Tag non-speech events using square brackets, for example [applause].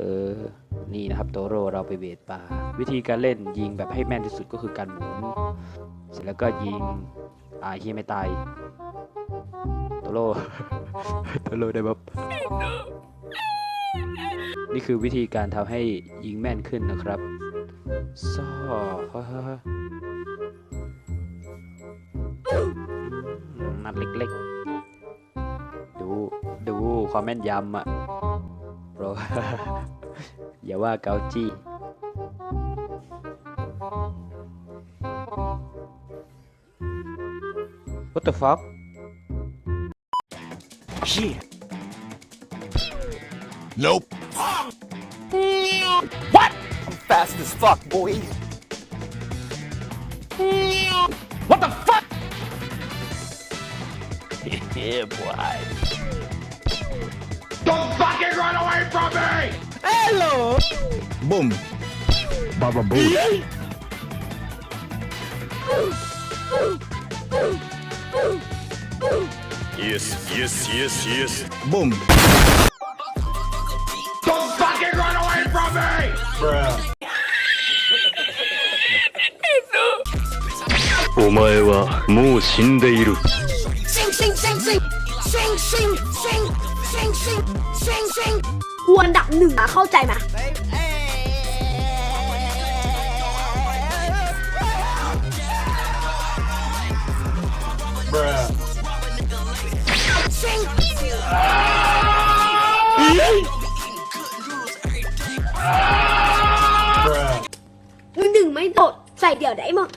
ออ นี่นะครับโตโรเราไปเบสป่าวิธีการเล่นยิงแบบให้แม่นที่สุดก็คือการหมุน เสร็จแล้วก็ยิงอ่าเฮียไม่ตาย โตโร โตโรได้แบบนี่คือวิธีการทำให้ยิงแม่นขึ้นนะครับซ่อเฮ้ยๆอืมนัดเล็กๆ ดู ดูความแม่นยำอะ โปร [laughs] อย่าว่าเกาจี What the fuck Yeah. Nope. What? I'm fast as fuck, boy. What the fuck? [laughs] yeah, boy. Don't fucking run away from me! Hello. Boom. Baba boom. Yes, yes, yes, yes. Boom. Don't fucking run away from me! Bruh. お前はもう死んでいる。 ซิงซิงซิงซิงซิงซิงซิงกูอันดับหนึ่งอะเข้าใจไหมหนึ่งไม่ตดใส่เดี่ยวได้หมด